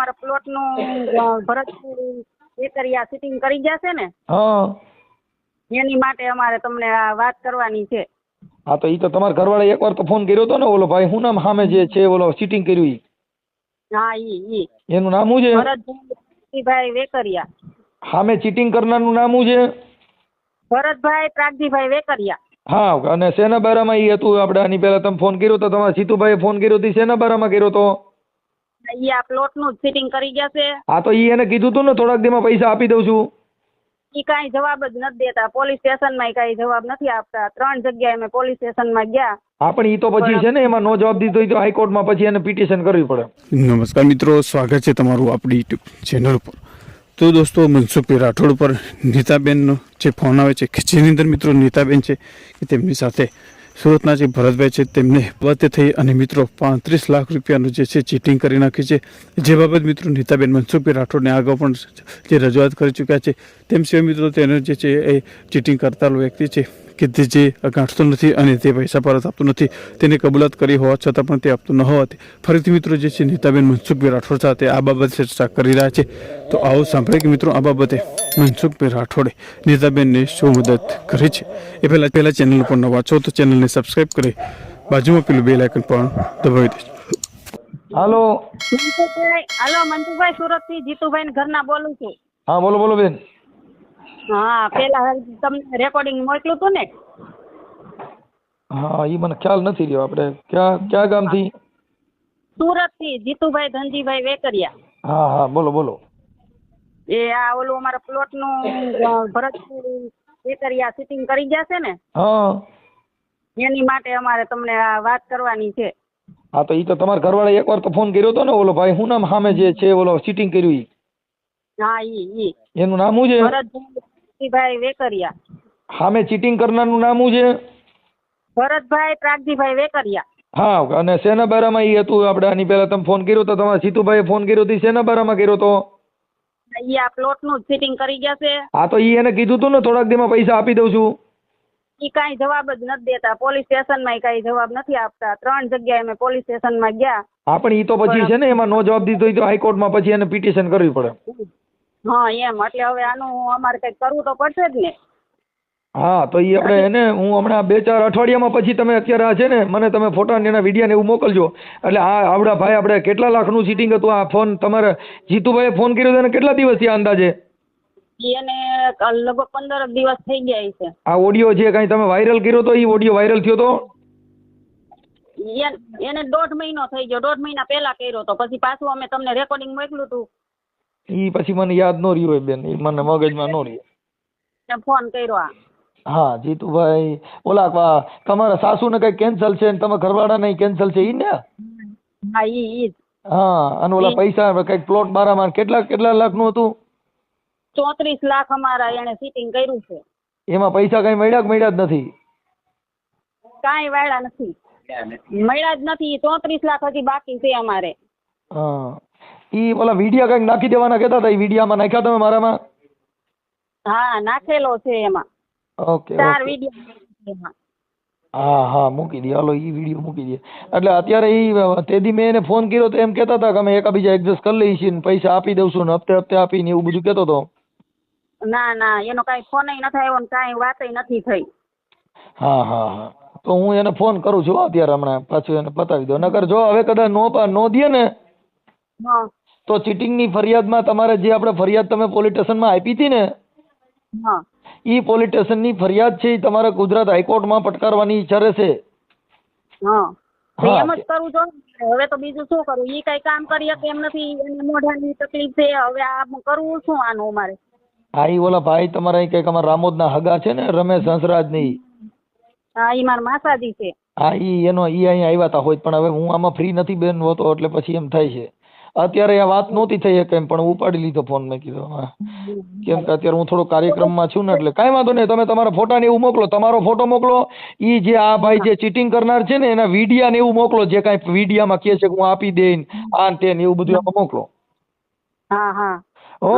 અમારા પ્લોટનું ભરત વેકરિયા સિટિંગ કરી ગયા છે ને? હા. એની માટે અમારે તમને આ વાત કરવાની છે. હા તો ઈ તો તમારા ઘરવાળા એકવાર તો ફોન કર્યો હતો ને ઓલો ભાઈ હું નામ સામે જે છે ઓલો સીટિંગ કર્યું ઈ? હા ઈ ઈ. એનું નામ શું છે? ભરતભાઈ વેકરિયા. સામે ચીટિંગ કરનારનું નામ શું છે? ભરતભાઈ પ્રાગજીભાઈ વેકરિયા. હા અને સેના બારામાં ઈ હતું? આપણે આની પહેલા તમે ફોન કર્યો તો તમારા સીતુભાઈએ ફોન કર્યો હતો સેના બારામાં કર્યો તો? ઈ આ પ્લોટનું ફિટિંગ કરી જશે. હા તો ઈ એને કીધું તું ને થોડાક દીમાં પૈસા આપી દઉં છું. ઈ કાંઈ જવાબ જ નથી દેતા. પોલીસ સ્ટેશનમાં કાંઈ જવાબ નથી આપતા. ત્રણ જગ્યાએ અમે પોલીસ સ્ટેશનમાં ગયા. હા પણ ઈ તો પછી છે ને એમાં નો જવાબ દીધો તો હાઈકોર્ટમાં પછી એને પિટિશન કરવી પડે. નમસ્કાર મિત્રો સ્વાગત છે તમારું આપણી યુટ્યુબ ચેનલ પર તો દોસ્તો મનસુખભાઈ રાઠોડ પર નીતાબેનનો જે ફોન આવે છે જેની અંદર મિત્રો નીતાબેન છે કે તેમની સાથે સુરતના જે ભરતભાઈ છે તેમને બાબતે થઈ અને મિત્રો પાંત્રીસ લાખ રૂપિયાનું જે છે ચીટિંગ કરી નાખી છે. જે બાબત મિત્રો નીતાબેન મનસુખભાઈ રાઠોડને આગળ પણ જે રજૂઆત કરી ચૂક્યા છે, તેમ સિવાય મિત્રો તેનો જે છે એ ચીટિંગ કરતા વ્યક્તિ છે. કે તે જે ગાંઠતો નથી અને તે પૈસા પરત આપતો નથી તેને કબૂલાત કરી હોવા છતાં પણ તે આપતું ન હોવાથી. ફરીથી મિત્રો જે છે નીતાબેન મનસુખભાઈ રાઠોડ સાથે આ બાબતે ચર્ચા કરી રહ્યા છે. તો આવો સાંભળે કે મિત્રો આ બાબતે મનસુખભાઈ રાઠોડે નીતાબેનને શું મદદ કરી છે? એ પહેલાં પહેલાં ચેનલ પર નવા છો તો ચેનલને સબસ્ક્રાઈબ કરી બાજુમાં પેલું બે આઇકન પણ દબાવી દેજો. હાલો. હાલો મનસુખભાઈ સુરતથી જીતુભાઈ ઘરના બોલું છું. હા બોલો બોલો બેન. હા પેલા તમને રેકોર્ડિંગ મોકલ્યું હતું ને. હા એ મને ખ્યાલ નથી રહ્યો આપણે. ક્યાં ક્યાં ગામથી? સુરતથી જીતુભાઈ ધનજીભાઈ વેકરિયા. હા હા બોલો બોલો. એ આ ઓલું અમારા પ્લોટનું ભરત વેકરિયા સિટિંગ કરી ગયા છે ને. હા. એની માટે અમારે તમને આ વાત કરવાની છે. હા તો ઈ તો તમારા ઘરવાળાએ એકવાર તો ફોન કર્યો હતો ને ઓલો ભાઈ હું નામ સામે જે છે ઓલો સીટિંગ કર્યું ઈ? હા ઈ ઈ. એનું નામ શું છે? ભરતભાઈ વેકરિયા. સામે ચીટિંગ કરનારનું નામ શું છે? ભરતભાઈ પ્રાગજીભાઈ વેકરિયા. હા અને શેના બારામાં ઈ હતું? આપણે આની પહેલા તમે ફોન કર્યો તો તમારા સીતુભાઈએ ફોન કર્યો તો ઈ શેના બારામાં કર્યો તો? ઈ આ પ્લોટનું સિટિંગ કરી છે. હા તો ઈ એને કીધું તું ને થોડાક દીમાં પૈસા આપી દઉં છું. ઈ કાંઈ જવાબ જ નથી દેતા. પોલીસ સ્ટેશનમાં કાંઈ જવાબ નથી આપતા. ત્રણ જગ્યાએ અમે પોલીસ સ્ટેશનમાં ગયા. હા પણ ઈ તો પછી છે ને એમાં નો જવાબ દીધો તો હાઈકોર્ટમાં પછી એને પિટિશન કરવી પડે. હા એમ. એટલે હવે આનું અમારે કંઈક કરવું તો પડશે જ ને. હા તો એ આપણે એને હું હમણાં બે ચાર અઠવાડિયામાં પછી તમે અત્યારે આ છે ને મને તમે ફોટા ને એના વિડીયા ને એવું મોકલજો. એટલે આ આવડા ભાઈ આપણે કેટલા લાખનું સીટિંગ હતું આ ફોન? તમારે જીતુભાઈએ ફોન કર્યો હતો કેટલા દિવસથી થયા અંદાજે? એને લગભગ પંદર દિવસ થઈ ગયા છે. આ ઓડિયો જે કાંઈ તમે વાયરલ કર્યો તો એ ઓડિયો વાયરલ થયો તો? એને દોઢ મહિનો થઈ ગયો. દોઢ મહિના પહેલા કર્યો તો. પછી પાછું અમે તમને રેકોર્ડિંગ મોકલ્યું હતું ઈ પછી મને યાદ ન રહ્યું હોય બેન ઈ મને મગજમાં ન રહ્યું. ફોન કર્યો હા જીતુભાઈ ઓલા તમારા તમારા સાસુને કઈ કેન્સલ છે ને તમે ઘરવાળાને કેન્સલ છે ઈ ને? હા ઈ ઈ હા અને ઓલા પૈસા કંઈક પ્લોટ બારામાં કેટલા કેટલા લાખનું હતું? ચોત્રીસ લાખ અમારા એને સિટિંગ કર્યું છે. એમાં પૈસા કઈ મળ્યા કે મળ્યા જ નથી? કાંઈ વાળા નથી. મળ્યા જ નથી ચોત્રીસ લાખ હજી બાકી છે અમારે. હા. ઈ ઓલા વિડિયા કંઈક નાખી દેવાના કહેતા હતા ઈ વિડિયામાં નાખ્યા તમે મારામાં? હા નાખેલો છે એમાં. ઓકે ચાર વિડિયા હા હા મૂકી દે. હાલો ઈ વીડિયો મૂકી દે. એટલે અત્યારે ઈ તેદી મેં એને ફોન કર્યો તો એમ કહેતા હતા કે અમે એકાબીજા એડજસ્ટ કરી લઈએ છીએ પૈસા આપી દઉં છું ને હપ્તે હપ્તે આપીને એવું બધું કહેતો હતો ના ના એનો કાંઈ ફોન નથી આવ્યો ને કાંઈ વાત નથી થઈ. હા હા હા. તો હું એને ફોન કરું છું અત્યારે હમણાં પાછું એને પતાવી દો નકર જો હવે કદાચ નો નો દે ને હા. તો ચીટિંગની ફરિયાદમાં તમારે જે આપણે ફરિયાદ તમે પોલીસ સ્ટેશનમાં આપી હતી ને હા. ઈ પોલીસ સ્ટેશનની ફરિયાદ છે એ તમારે ગુજરાત હાઈકોર્ટમાં પટકારવાની ઈચ્છા રહેશે. હા. એમ જ કરવું જોઈએ હવે તો બીજું શું કરું? એ કઈ કામ કરી શકે એમ નથી? એને મોઢાની તકલીફ છે. હવે આ કરવું શું આનું અમારે. હા એ ઓલા ભાઈ તમારા અહીં કંઈક અમારા રામોદના હગા છે ને રમેશ હંસરાજની. ની હા એ મારા માસાજી છે. હા એ એનો એ અહીંયા આવ્યા હતા હોય પણ હવે હું આમાં ફ્રી નથી બેન હોતો એટલે પછી એમ થાય છે. અત્યારે આ વાત નહોતી થઈ કેમ પણ ઉપાડી લીધો ફોન મેં કીધો હા કેમ કે અત્યારે હું થોડો કાર્યક્રમમાં છું ને એટલે કાંઈ વાંધો નહીં તમે તમારા ફોટા ને એવું મોકલો તમારો ફોટો મોકલો ઈ જે આ ભાઈ જે ચીટિંગ કરનાર છે ને એના વિડિયા ને એવું મોકલો જે કાંઈ વિડિયામાં કહે છે કે હું આપી દઈન આ ને તે ને એવું બધું એમાં મોકલો. હા હા.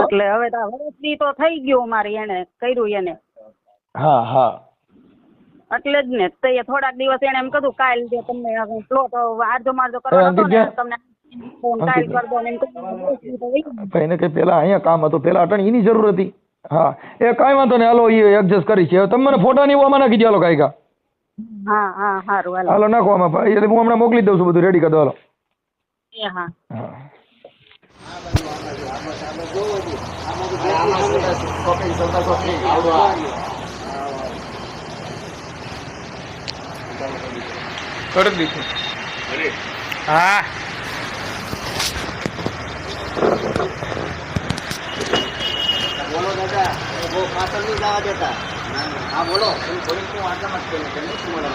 એટલે હવે તો વર્ષથી તો થઈ ગયું મારે એને કર્યું એને. હા હા. એટલે જ ને તે થોડાક દિવસ એને એમ કીધું કાલ જે તમને પ્લોટ આરજો મારજો કરવાનો હતો ને તમને એને કઈ પેલા અહીંયા કામ હતું પેલા અટણ એની જરૂર હતી. હા એ કાંઈ વાંધો નહીં હાલો એ એડજસ્ટ કરી છે. તમે મને ફોટા ની આમાં નાખી હાલો કાંઈ કા. હા હા સારું હાલો. નાખો આમાં એટલે હું હમણાં મોકલી દઉં છું બધું રેડી કરી દો હાલો. હા. હા. કરી દીધું. હા બોલો દાદા એ બહુ પાછળ નહીં જવા દેતા. હા બોલો. તમે થોડીક હું આટલામાં જ કરીને તમને શું મળે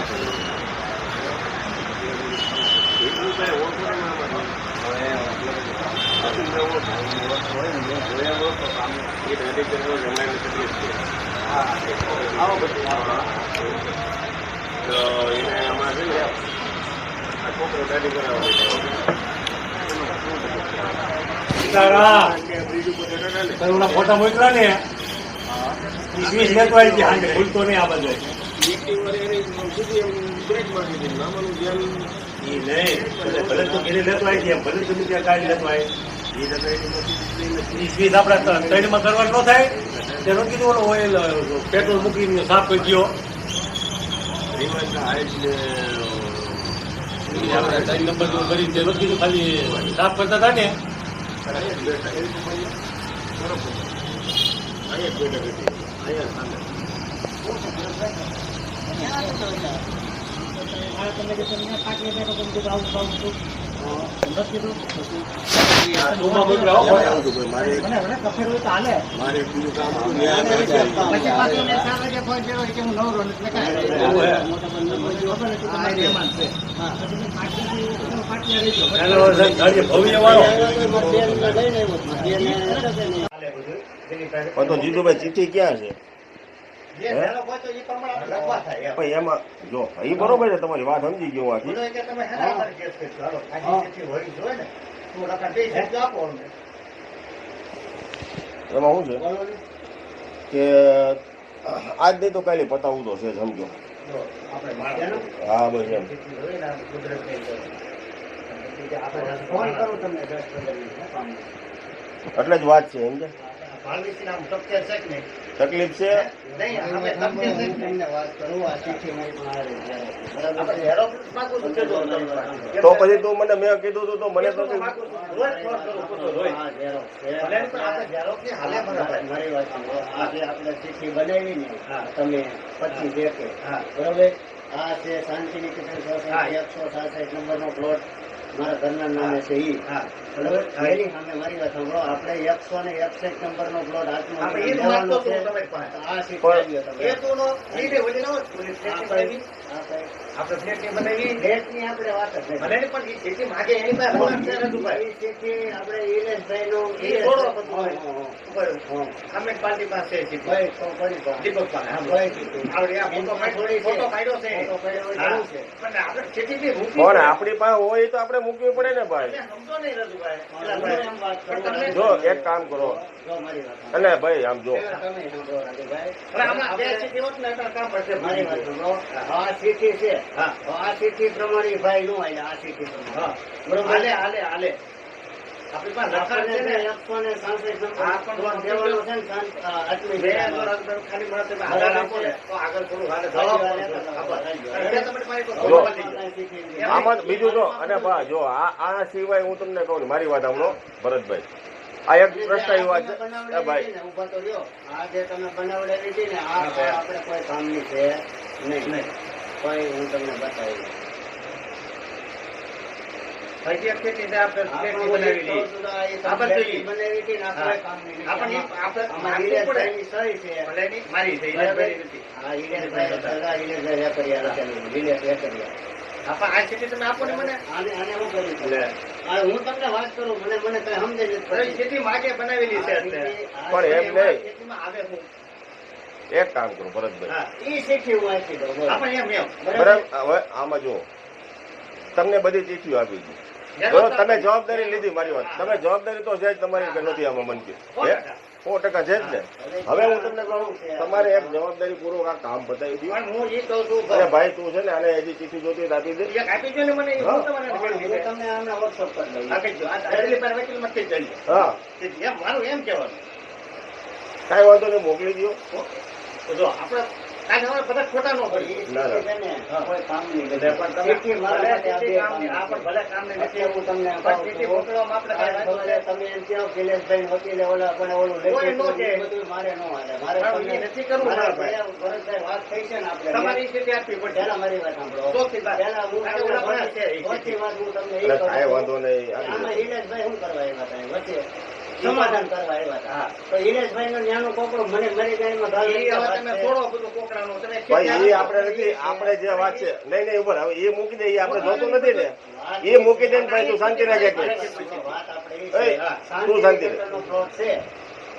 તારા તારા ફોટા મોકલા ને. વીસ લેતો આવી ગયા હાંડે ભૂલતો નહીં આ બધે ઈ નહીં ભલે ભલે તું ઘરે લેતો આવી ભલે તું ત્યાં કાઢી લેતો આવી વીસ આપડે ત્રણમાં કરવાનું ન થાય. તેનો કીધું ઓઇલ પેટ્રોલ મૂકીને સાફ કરી ગયો આપણે નંબર કરીને તેનો કીધું ખાલી સાફ કરતા હતા ને. ટૂંકમાં હે. એનો ગાડી ભવ્ય વાળો પણ તો જીતુભાઈ ચીઠી ક્યાં છે. પણ એમાં જો એ બરોબર છે તમારી વાત સમજી ગયો આખી. એમાં શું છે? કે આજ નહીં તો કાલે પતાવું તો છે સમજો. હા બસ એમ. એટલે જ વાત છે એમ કે? તકલીફ છે? તો પછી તું મને મેં કીધું તું તો મને ને બરાબર. મારી વાત સાંભળો. આ જે આપણે ચિઠ્ઠી બનાવી ને તમે પચીસ એકે બરોબર? આ છે શાંતિ નિકેતન એકસો સાસઠ નંબરનો પ્લોટ મારા ઘરના નામે છે ઈ હા. બરોબર હા. એની સામે મારી વાત સાંભળો આપણે એકસો ને એકસઠ નંબરનો પ્લોટ હાથમાં એ. આ શીખવાડ્યો તમે આપણે બનાવી. આપણે વાત જ. પણ માગે એની પાસે આપણે પાર્ટી પાસે હોય. પણ આપણે પાસે તો આપણે મૂકવી પડે ને ભાઈ. જો એક કામ કરો. જો મારી વાત સાંભળો. અને ભાઈ આમ જો. હા એટલે ચિઠ્ઠી છે. આ પ્રમાણે ભાઈ નું આ પ્રમાણે. બરોબર? હાલે હાલે હાલે. આપણી પાસે લખાણ છે ને. એકસો ને સાસઠ દેવાનો છે ને. આમાં બીજું જો અને બા જો આ આ સિવાય હું તમને કહું મારી વાત આવડો ભરતભાઈ. આ એક પ્રશ્ન એવો છે. એ ભાઈ. ઊભા તો રહ્યો. આ જે તમે બનાવડાવી હતી ને આ આપણે કોઈ કામની છે નહીં. કોઈ હું તમને બતાવી. હા, તમને વાત કરું મને મને કઈ સમજે નથી ભલે માગે બનાવેલી છે પણ એમ નહીં. આવે હું. એક કામ કરો ભરતભાઈ. બરાબર? હવે આમાં જો તમને બધી ચીઠીઓ આપી દીધી તમે જવાબદારી લીધી મારી વાત. તમે જવાબદારી તો છે જ તમારી નથી આમાં મન કે. સો ટકા. છે જ ને. હવે હું તમને કહું તમારે એક જવાબદારી પૂર્વક આ કામ બતાવી દો. હું એ કહું છું અરે ભાઈ તું છે ને આને હજી ચીઠી જોતી હોય આપી દે. આપી દો ને મને હું. તમને કરી દઉં. આપી પર મારું એમ કહેવાનું. કાંઈ વાંધો નહીં મોકલી દો તો જો આપણે બધા ખોટા ન કરીએ તમે મારા એમ કહો વકીલે ઓલા પણ ઓલું નો બધું મારે નો હાલે. નથી કરવું, ભરતભાઈ વાત થઈ છે ને આપણે. તમારી ચીઠી આપવી પડશે. પહેલા મારી વાત સાંભળો. પહેલા હું તમને ભણા છે. વાત હું તમને એ કહું આમાં શું કરવા આવ્યા હતા? વચ્ચે સમાધાન કરવા આવ્યા હતા. તો હિરેશભાઈ નો ન્યાનો કોકડો મને મરી ગાડીમાં તમે છે. છોડો બધું તમે ભાઈ એ આપણે નથી આપણે જે વાત છે નહીં નહીં ઉપર હવે એ મૂકી દે એ આપણે જોતું નથી ને. એ મૂકી દે ને ભાઈ તું શાંતિ રાખે કે વાત આપણે એ છે. એય, હા, તું શાંતિ રાખે. શાંતિનગરનો plot છે.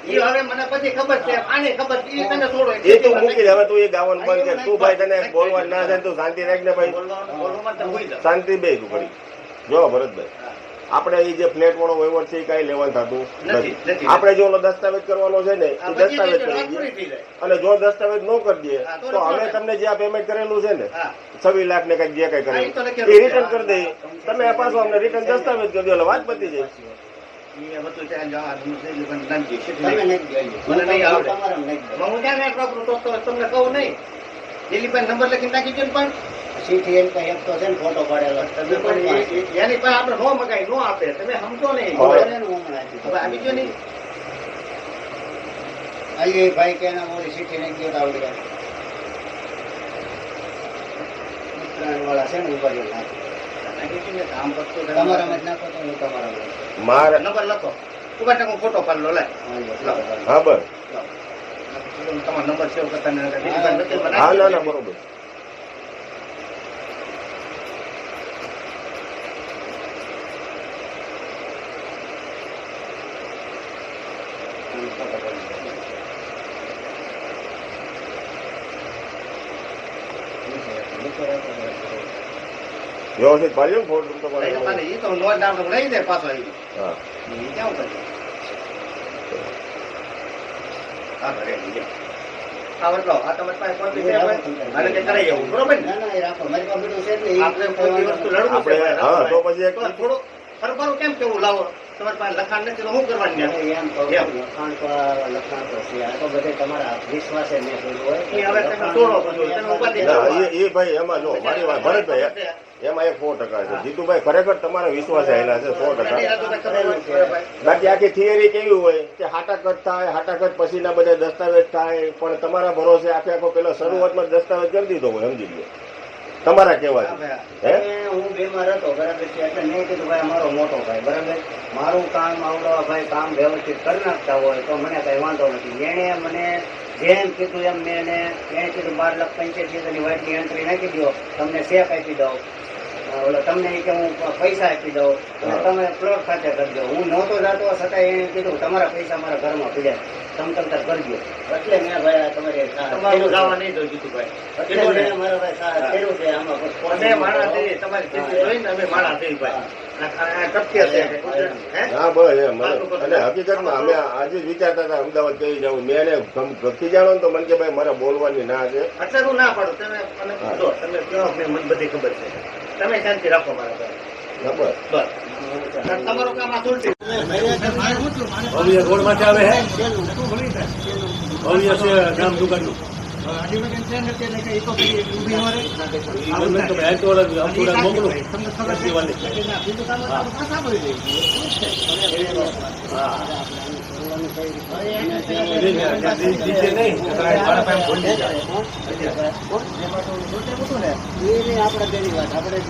ઈ હવે મને પછી ખબર છે આને ખબર છે ઈ છોડો એ તું મૂકી દે હવે તું એ ગાવાનું બંધ કર. તું ભાઈ તને બોલવાનું ના થાય તું શાંતિ રાખ ને ભાઈ. શાંતિ બે તું જો ભરતભાઈ. આપણે એ જે ફ્લેટ વાળો વહીવટ છે એ કઈ લેવાનું થતું નથી. આપણે જો દસ્તાવેજ કરવાનો છે ને એ દસ્તાવેજ વાત કરી દઈએ. અને જો દસ્તાવેજ ન કરી દઈએ તો અમે તમને જે આ પેમેન્ટ કરેલું છે ને છવ્વીસ લાખ ને કંઈક જે કઈ કરેલું. એ રિટર્ન કરી દઈએ. તમે પાછો અમને રિટર્ન દસ્તાવેજ કરી દો એટલે વાત પતી જાય. મને નહીં આવડે. તમને કહું નહીં. દિલીપભાઈ નંબર લખી નાખી છે પણ. સીટી એમ કઈ એક તો છે ને ફોટો પાડેલો તમે પણ એની પાસે આપણે નો મગાઈ નો આપે. તમે સમજો નહીં હવે આવી ગયો નહીં ભાઈ કે એના સીટી ગયો આવડી ઉત્તરાયણ વાળા છે ને ઉપર નંબર લખો. ઊભા ટાંકો ફોટો પાડલો લે નાખું. હા બસ તમારો નંબર સેવ કરતા ને દિલીપભાઈ વકીલ હા ના ના બરોબર. વ્યવસ્થિત પાડ્યો ને ફોટો લઈ એ તો નોંધ આપણે લઈ દે પાછો આવી હા ઈ ક્યાં કરે? હા, ભલે, ઈ આ તમારી પાસે કોપી છે કોઈ? તે કરાઈ જવું, બરોબર ના ના એ રાખો મારી પાસે છે જ આપણે કોઈ વસ્તુ લડવું આપણે હા તો પછી એક તો થોડું કેમ કેવું લાવો તમારી પાસે લખાણ નથી તો શું કરવાની એમ કહું લખાણ તો લખાણ તો છે આ તો બધે તમારા વિશ્વાસે મેં હોય. એ હવે તમે તોડો બધું, તમે ઉપાધિ ના એ એ ભાઈ એમાં જો મારી વાત ભરતભાઈ એમાં એક સો ટકા છે. જીતુભાઈ ખરેખર તમારા વિશ્વાસ આવેલા છે સો ટકા. બાકી આખી થિયરી કેવી હોય? કે હાટાકટ થાય હાટાકટ પછીના બધા દસ્તાવેજ થાય પણ તમારા ભરોસે આખે આખો પેલો શરૂઆતમાં દસ્તાવેજ કરી દીધો હોય સમજી લો તમારા કહેવાથી. હે? હું બીમાર હતો બરાબર છે એટલે મેં કીધું ભાઈ અમારો મોટો ભાઈ બરાબર? મારું કામ આવડો ભાઈ કામ વ્યવસ્થિત કરી નાખતા હોય તો મને કઈ વાંધો નથી. એણે મને જેમ કીધું એમ મેં એને એણે કીધું બાર લાખ પંચ્યાસી હજારની વાઇટની એન્ટ્રી નાખી દો તમને શેક આપી દઉં. ઓલો તમને કે હું પૈસા આપી દઉં. તમે પ્લોટ ખાતે કરજો હું નહોતો જાતો છતાં એને કીધું તમારા પૈસા મારા ઘરમાં પીડ્યા તમે તમતાર કરજો એટલે મેં ભાઈ તમારે તમારું ગાવા નહીં દઉં જીતુભાઈ એટલે મેં મારા ભાઈ સારા કર્યું છે આમાં અમે માળા થઈ તમારી સ્થિતિ જોઈને અમે માળા થઈ ભાઈ. હે? બસ એમ અને હકીકતમાં અમે આજે વિચારતા હતા અમદાવાદ કઈ જવું મેં એને જાણો ને તો મને કે ભાઈ મારે બોલવાની ના છે. અત્યારે હું ના પાડું. તમે મને તમે કહો મને બધી ખબર છે. તમે શાંતિ રાખો મારા આપણે પેલી વાત આપણે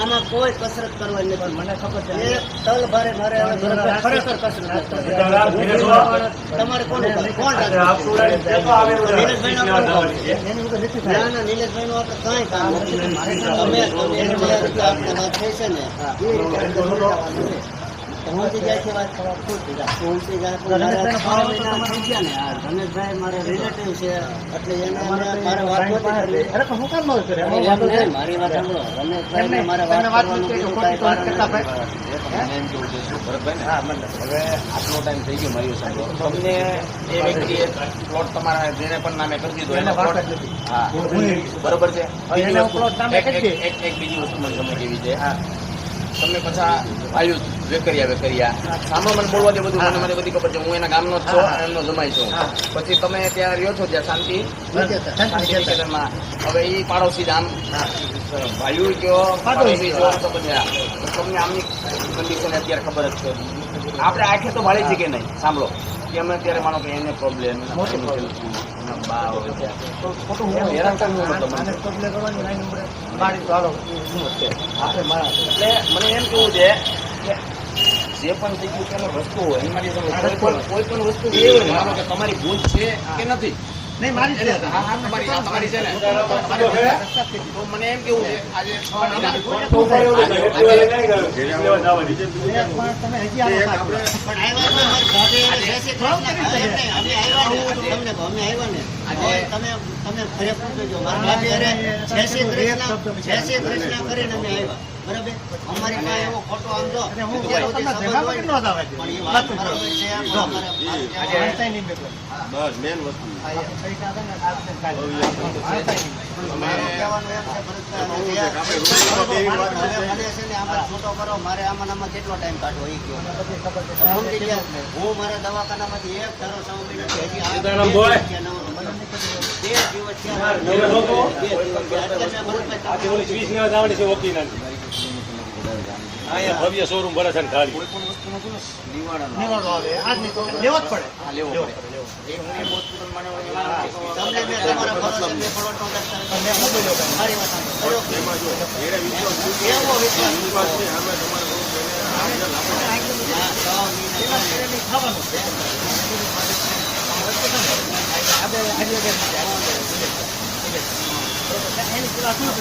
આમાં કોઈ કસરત કરવાની નથી મને ખબર છે તલ ભારે મારે કસરત તમારે કોણ કોણ ના ના આપણે કાંઈ કામ નથી આપવાના થાય છે ને એ રીતે અંદર લઈ જવાનું છે. પહોંચી જાય છે વાત પહોંચી જાય પહોંચી જાય તો મારે છ મહિના થઈ ગયા ને યાર રમેશભાઈ મારે રિલેટિવ છે એટલે એને મારે વાત નહોતી અરે હું કામ કરે મારી વાત સાંભળો રમેશભાઈને મારે વાત કરવાનું બીજું કાંઈ કારણ નથી. હવે આટલો ટાઈમ થઈ ગયો મારી સાહેબ તમને એ વ્યક્તિએ પ્લોટ તમારા જેને પણ નામે કરી દીધો એને પ્લોટ હા બરોબર છે એક- બીજી વસ્તુ મને ગમે કેવી છે તમને પાછા આવ્યું વેકરિયા વેકરિયા. સામા મને બોલવા દે બધું મને મને બધી ખબર છે. હું એના ગામનો જ છું એમનો જમાઈ છું. પછી તમે ત્યાં રહ્યો છો ત્યાં શાંતિ? નિકેતનમાં હવે એ પાડોશી જ આમ ભાઈઓ કયો? પાડોશી. જો તો બધા તમને આમની કન્ડિશન અત્યારે ખબર જ છે. આપણે આખે તો ભાળી છે કે નહીં? સાંભળો. કે અમે અત્યારે માનો કે એને પ્રોબ્લેમ બા હોય તો ખોટું હું હેરાન કરવું મતલબ એટલે મને એમ કેવું છે કે જે પણ થઈ ગયું તેનો રસ્તો હોય એમાંથી તમે કોઈ પણ વસ્તુ એવી હોય કે તમારી ભૂલ છે કે નથી નહીં મારી છે. હા, હા, તમારી છે ને. તો મને એમ કેવું છે આજે છ બરાબર? અમારી પાસે એવો ખોટો આમ જો. અને હું પણ એ વાત બરાબર બસ મેન વસ્તુ છૂટો કરો મારે આમાં આમાં કેટલો ટાઈમ કાઢવો એ હું મારા દવાખાનામાંથી એક ધારો. બે દિવસ? બે દિવસ. અહીંયા ભવ્ય શોરૂમ ભરે છે ખાલી કોઈ પણ વસ્તુનો છે નિવારણ નિવાડો આવે. આજ નહીં લેવો જ પડે. લેવો પડે. મને. એમાં? અત્યાર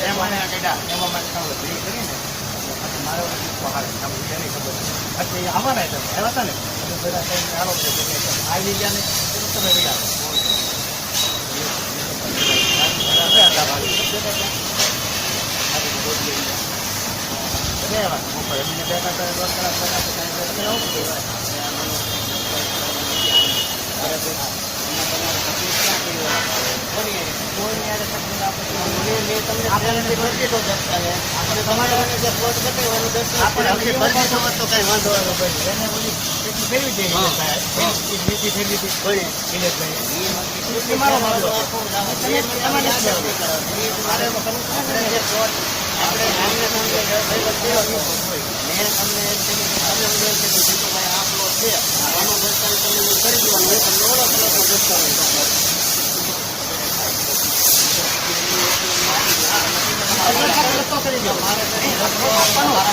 અત્યાર કાઢ્યા. એમાં મારે કામ એ કરીને મારે એની ખબર હતી. આવવાના હતા. ને બધા થઈને આરોપ આવી ગયા ને તમે. આપણે તમારે. આપણે તો કઈ વાંધો એટલી ફેરવી દે. એ નીતિ ફેરવી હતી. મારો વાંધો તમે તમારે કે આ પ્લોટ છે આનો કરી દેવાનો હોય તમને પ્લોટનો દસ્તાવેજ રસ્તો કરી દો. મારે